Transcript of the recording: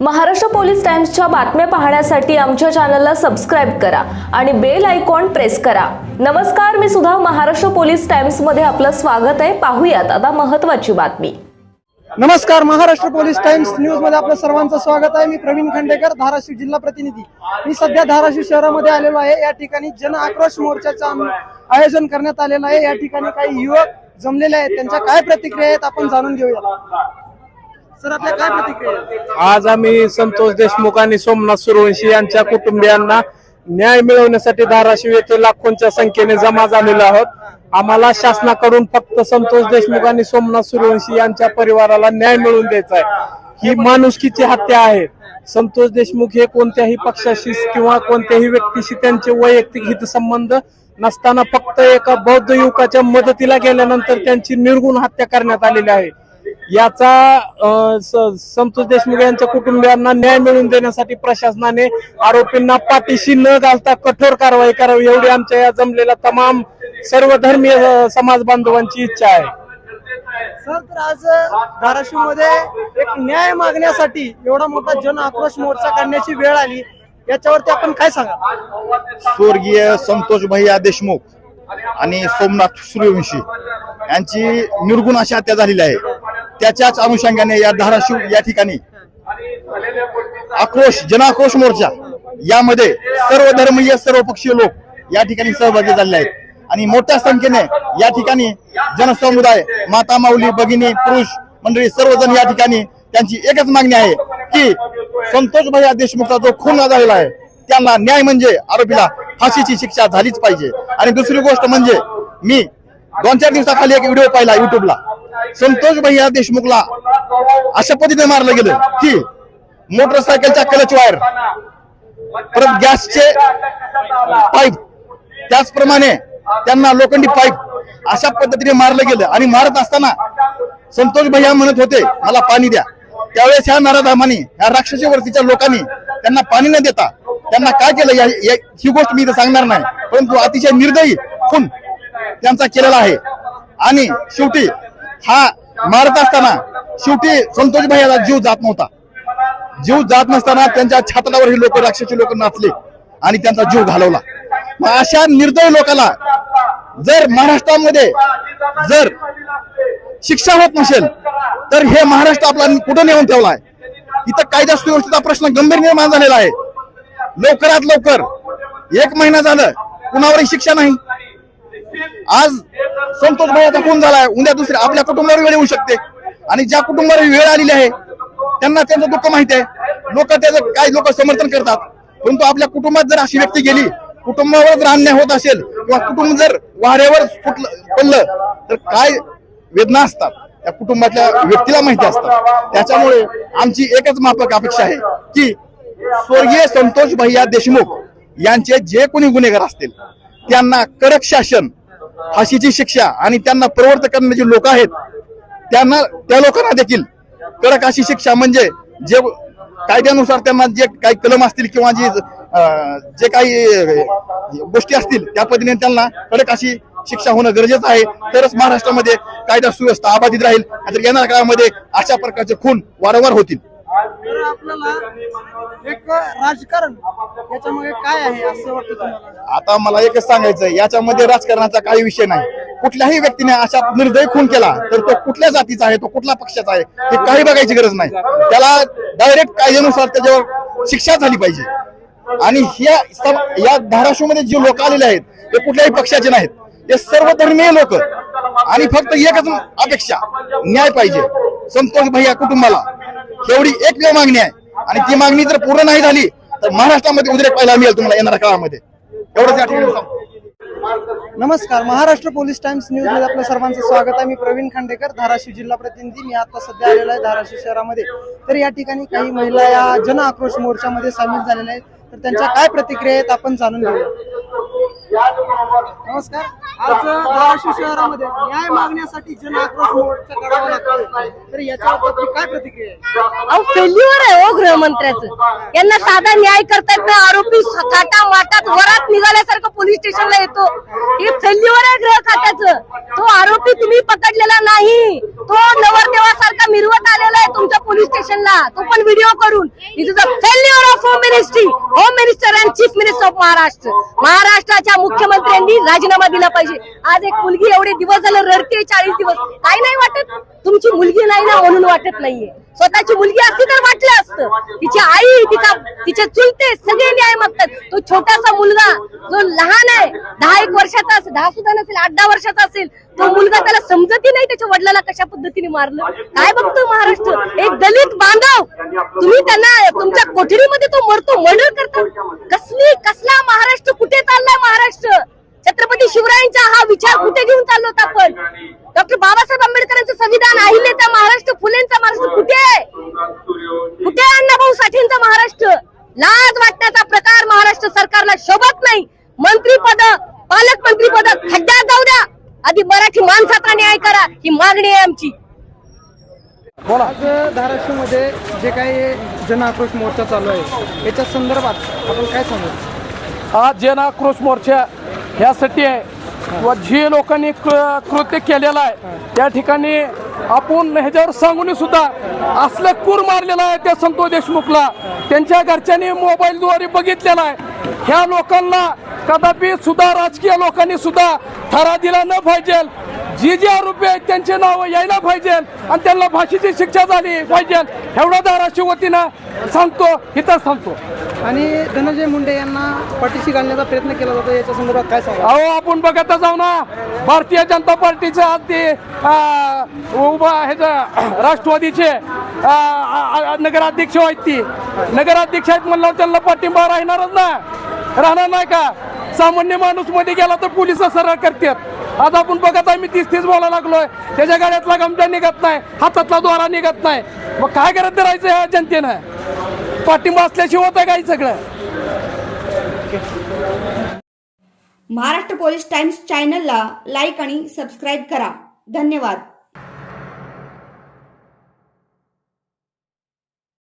Maharashtra police टाइम्सच्या बातम्या पाहण्यासाठी आमच्या चॅनलला सबस्क्राईब करा आणि बेल आयकॉन प्रेस करा. नमस्कार मी सुद्धा महाराष्ट्र पोलीस टाइम्समध्ये आपलं स्वागत आहे. पाहूयात आता महत्वाची बातमी. नमस्कार महाराष्ट्र पोलीस टाइम्स न्यूजमध्ये आपलं सर्वांचं स्वागत आहे. मी प्रवीण खंडेकर धाराशिव जिल्हा प्रतिनिधी. मी सध्या धाराशिव शहरामध्ये आलेलो आहे. या ठिकाणी जन आक्रोश मोर्चाचं आयोजन करण्यात आलेलं आहे. या ठिकाणी काही युवक जमलेले आहेत. त्यांच्या काय प्रतिक्रिया आहेत आपण जाणून घेऊया सर आपल्या काय प्रतिक्रिया आज आम्ही संतोष देशमुख आणि सोमनाथ सुरवंशी यांच्या कुटुंबियांना न्याय मिळवण्यासाठी धाराशिव येथे लाखोंच्या संख्येने जमा झालेलो आहोत. आम्हाला शासनाकडून फक्त संतोष देशमुख आणि सोमनाथ सुरवंशी यांच्या परिवाराला न्याय मिळवून द्यायचा आहे. ही माणुसकीची हत्या आहे. संतोष देशमुख हे कोणत्याही पक्षाशी किंवा कोणत्याही व्यक्तीशी त्यांचे वैयक्तिक हितसंबंध नसताना फक्त एका बौद्ध युवकाच्या मदतीला गेल्यानंतर त्यांची निर्गुण हत्या करण्यात आलेली आहे. याचा संतोष देशमुख यांच्या कुटुंबियांना न्याय मिळवून देण्यासाठी प्रशासनाने आरोपींना पाठीशी न घालता कठोर कारवाई करावी एवढी आमच्या या जमलेल्या तमाम सर्व धर्मीय समाज बांधवांची इच्छा आहे. सर तर आज धाराशिवमध्ये एक न्याय मागण्यासाठी एवढा मोठा जन आक्रोश मोर्चा काढण्याची वेळ आली. याच्यावरती आपण काय सांगा स्वर्गीय संतोष भैया देशमुख आणि सोमनाथ सूर्यवंशी यांची निर्गुण अशी हत्या झालेली आहे. त्याच्याच अनुषंगाने या धाराशिव या ठिकाणी आक्रोश जनाक्रोश मोर्चा यामध्ये सर्व धर्मीय सर्व पक्षीय लोक या ठिकाणी सहभागी झालेले आहेत. आणि मोठ्या संख्येने या ठिकाणी जनसमुदाय माता माऊली भगिनी पुरुष मंडळी सर्वजण या ठिकाणी त्यांची एकच मागणी आहे की संतोष भैया देशमुखचा जो खून झालेला आहे त्यांना न्याय म्हणजे आरोपीला फाशीची शिक्षा झालीच पाहिजे. आणि दुसरी गोष्ट म्हणजे मी दोन चार दिवसाखाली एक व्हिडिओ पाहिला युट्यूबला संतोष भैया देशमुखला अशा पद्धतीने मारलं गेलं. की मोटरसायकलच्या कलच वायर परत गॅसचे पाईप त्याचप्रमाणे त्यांना लोखंडी पाईप अशा पद्धतीने मारलं गेलं. आणि मारत असताना संतोष भैया म्हणत होते मला पाणी द्या. त्यावेळेस ह्या नाराधामानी ह्या राक्षसी वरतीच्या लोकांनी त्यांना पाणी न देता त्यांना काय केलं? या- ही गोष्ट मी इथं सांगणार नाही. परंतु अतिशय निर्दयी खून त्यांचा केलेला आहे. आणि शेवटी हा मारत असताना शेवटी संतोष भैयाला जीव जात नव्हता. जीव जात नसताना त्यांच्या छातडावर हे लोक राक्षसी लोक नाचले आणि त्यांचा जीव घालवला. मग अशा निर्दय लोकाला जर महाराष्ट्रामध्ये जर शिक्षा होत नसेल तर हे महाराष्ट्र आपला कुठं नेऊन ठेवलाय इथं कायदा सुव्यवस्थेचा प्रश्न गंभीर निर्माण झालेला आहे. लवकरात लवकर एक महिना झालं कुणावरही शिक्षा नाही. आज संतोष भाई खून झालाय. उद्या दुसऱ्या आपल्या कुटुंबावर वेळ येऊ शकते. आणि ज्या कुटुंबावर वेळ आलेली आहे त्यांना त्यांचं दुःख माहिती आहे. लोक त्याचं काही लोक समर्थन करतात. परंतु आपल्या कुटुंबात जर अशी व्यक्ती गेली कुटुंबावर जर अन्याय होत असेल किंवा कुटुंब जर वाऱ्यावर फुटलं पडलं तर काय वेदना असतात? त्या कुटुंबातल्या व्यक्तीला माहिती असतात. त्याच्यामुळे आमची एकच माफक अपेक्षा आहे की स्वर्गीय संतोष भैया देशमुख यांचे जे कोणी गुन्हेगार असतील त्यांना कडक शासन फाशीची शिक्षा आणि त्यांना प्रवर्तक करणारे जे लोक आहेत त्यांना त्या लोकांना देखील कडक अशी शिक्षा म्हणजे जे कायद्यानुसार त्यांना जे काही कलम असतील किंवा जी अं, जे काही गोष्टी असतील त्या पद्धतीने त्यांना कडक अशी शिक्षा होणं गरजेचं आहे. तरच महाराष्ट्रामध्ये कायदा सुव्यवस्था अबाधित राहील तर येणाऱ्या काळामध्ये अशा प्रकारचे खून वारंवार होतील. तर आपल्याला एक राजकारण याच्यामध्ये काय आहे असं वाटतं तुम्हाला? आता मला एकच सांगायचं याच्यामध्ये राजकारणाचा काही विषय नाही. कुठल्याही व्यक्तीने अशा निर्दय खून केला तर तो कुठल्या जातीचा आहे तो कुठल्या पक्षाचा आहे हे काही बघायची गरज नाही. त्याला डायरेक्ट कायद्यानुसार त्याच्यावर शिक्षा झाली पाहिजे. आणि ह्या या धाराशिवमध्ये जे लोक आलेले आहेत ते कुठल्याही पक्षाचे नाहीत. ते सर्व धर्मीय लोक. आणि फक्त एकच अपेक्षा न्याय पाहिजे. संतोष भैया कुटुंबाला. एवढी एकमेव मागणी आहे. आणि ती मागणी जर पूर्ण नाही झाली तर महाराष्ट्रामध्ये उद्रेक पाहायला मिळेल तुम्हाला येणाऱ्या काळामध्ये. एवढंच या ठिकाणी नमस्कार महाराष्ट्र पोलीस टाइम्स न्यूजमध्ये आपलं सर्वांचं स्वागत आहे. मी प्रवीण खांडेकर धाराशिव जिल्हा प्रतिनिधी. मी आता सध्या आलेलो आहे धाराशिव शहरामध्ये. तर या ठिकाणी काही महिला या जन आक्रोश मोर्चामध्ये सामील झालेल्या आहेत. तर त्यांच्या काय प्रतिक्रिया आहेत आपण जाणून घेऊया. नमस्कार. आज धाराशिव शहरामध्ये न्याय मागण्यासाठी जन आक्रोश मोर्चा काढावा लागतो तर याच्यावर आपली काय प्रतिक्रिया आहे? अहो फेल्युअर आहे हो गृहमंत्र्याचं. यांना साधा न्याय करता येत नाही आरोपी थाटा माटात वरात निघाल्यासारखं पोलीस स्टेशनला येतो. हे फेल्युअर आहे गृह खात्याचं. तो आरोपी तुम्ही पकडलेला नाही. तो नवरदेवासारखा मिरवत आलेला आहे तुमच्या पोलीस स्टेशनला. तो पण व्हिडिओ करून. Is a failure of home ministry home minister and chief minister of Maharashtra महाराष्ट्राच्या मुख्यमंत्र्यांनी राजीनामा दिला पाहिजे. आज एक मुलगी एवढे दिवस झालं रडते चाळीस दिवस. काही नाही वाटत. तुमची मुलगी नाही ना म्हणून वाटत नाहीये. स्वतःची मुलगी असती तर वाटलं असतं. तिची आई तिचा तिचे चुलते सगळे न्याय मागतात. तो छोटासा मुलगा जो लहान आहे दहा एक वर्षाचा असेल दहा सुद्धा नसेल आठ दहा वर्षाचा असेल तो मुलगा त्याला समजतही नाही त्याच्या वडिलाला कशा पद्धतीने मारलं. काय बघतो महाराष्ट्र? एक दलित बांधव. तुम्ही त्यांना तुमच्या कोठडीमध्ये तो मरतो मर्डर करता. कसली कसला महाराष्ट्र? कुठे चाललाय महाराष्ट्र? छत्रपती शिवरायांचा हा विचार कुठे घेऊन चाललो होता आपण? डॉक्टर बाबासाहेब आंबेडकरांचं संविधान अहिल्याचा महाराष्ट्र फुलेंचा महाराष्ट्र कुठे आहे? कुठे आहे अण्णाभाऊ साठेंचा महाराष्ट्र? लाज वाटण्याचा प्रकार महाराष्ट्र सरकारला शोभत नाही. मंत्रीपद पालकमंत्री पद खड्ड्यात जाऊ द्या. आधी मराठी माणसाचा न्याय करा. ही मागणी आहे आमची. आज धाराशिवमध्ये जे काही जन आक्रोश मोर्चा चालू आहे याच्या संदर्भात आपण काय सांगू? हा जन आक्रोश मोर्चा ह्यासाठी आहे व जे लोकांनी कृत्य केलेलं आहे त्या ठिकाणी आपण ह्याच्यावर सांगून सुद्धा असलं कूर मारलेला आहे त्या संतोष देशमुखला. त्यांच्या घरच्यांनी मोबाईलद्वारे बघितलेला आहे. ह्या लोकांना कदापि सुद्धा राजकीय लोकांनी सुद्धा थरा दिला न पाहिजे. जी जे आरोपी आहेत त्यांचे नाव यायला पाहिजे आणि त्यांना फाशीची शिक्षा झाली पाहिजे. एवढा धाराशिव वतीनं सांगतो इथं सांगतो आणि धनंजय मुंडे यांना पाठीशी घालण्याचा प्रयत्न केला जातो याच्या संदर्भात काय सांगू अहो आपण बघत जाऊ ना भारतीय जनता पार्टीचे आज ते उभा ह्याचं राष्ट्रवादीचे नगराध्यक्ष आहेत ती. नगराध्यक्ष आहेत म्हणल्यावर त्यांना पाठिंबा राहणारच ना. राहणार नाही का? सामान्य माणूसमध्ये गेला तर पोलीस सरळ करतात. आज आपण बघत आहे मी तीस तीस बोलायला लागलोय. त्याच्या गाड्यातला गमजा निघत नाही हातातला द्वारा निघत नाही. मग काय करत राहायचं ह्या जनतेनं? पाठिंबा असल्याशिवाय होतं काही सगळं? महाराष्ट्र पोलीस टाइम्स चॅनलला लाईक आणि सबस्क्राईब करा. धन्यवाद.